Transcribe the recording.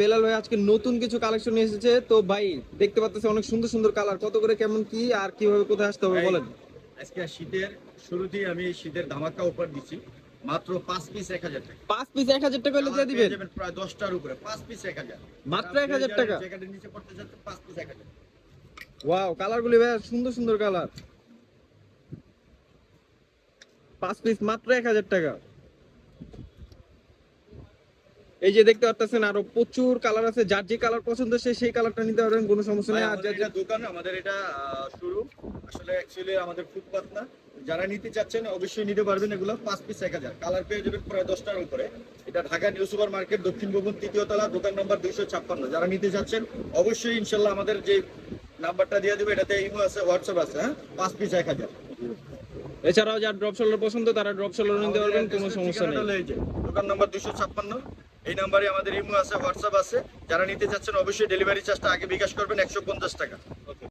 বেলাল ভাই আজকে নতুন কিছু কালেকশন নিয়ে এসেছে। তো ভাই দেখতে পাচ্ছেন অনেক সুন্দর সুন্দর কালার কত করে কেমন কি আর কীভাবে কোথায় আসতে হবে বলেন। আজকে শীতের শুরুতেই আমি শীতের ধামাকা অফার দিচ্ছি মাত্র পাঁচ পিস এক হাজার টাকা। পাঁচ পিস এক হাজার টাকা হলে দিয়ে দিবেন? প্রায় দশটার উপরে। পাঁচ পিস এক হাজার। মাত্র 1000 টাকা? জ্যাকেটের নিচে পড়তে যাচ্ছে পাঁচ পিস এক হাজার। ওয়াও কালার গুলি ভাই সুন্দর সুন্দর কালার পাঁচ পিস মাত্র এক হাজার টাকা। এই যে দেখতে পাচ্ছেন আরও প্রচুর কালার আছে। যার যে কালার পছন্দ সে সেই কালারটা নিতে পারবেন কোনো সমস্যা নেই। আর যার দোকান আমাদের এটা শুরু। আসলে অ্যাকচুয়ালি আমাদের ফুটপাত না যারা নিতে চাচ্ছেন অবশ্যই নিতে পারবেন এগুলো। পাঁচ পিস এক হাজার। কালার পেয়ে যাবেন প্রায় দশটার উপরে। এটা ঢাকা নিউ সুপার মার্কেট দক্ষিণ ভবন তৃতীয় তলা দোকান নম্বর দুইশো ছাপ্পান্ন। যারা নিতে চাচ্ছেন অবশ্যই ইনশাল্লাহ আমাদের যে নাম্বারটা দিয়ে দেবে এটাতে ইমো আছে হোয়াটসঅ্যাপ আছে হ্যাঁ? পাঁচ পিস এক হাজার। এছাড়াও যার ড্রপ সোলার পছন্দ তারা ড্রপ সোলার নিতে পারবেন কোনো সমস্যা নেই। এই যে, দোকান নাম্বার দুশো ছাপ্পান্ন। এই নাম্বারে আমাদের ইমো আছে, হোয়াটসঅ্যাপ আছে। যারা নিতে চাচ্ছেন অবশ্যই ডেলিভারি চার্জটা আগে বিকাশ করবেন, একশো পঞ্চাশ টাকা।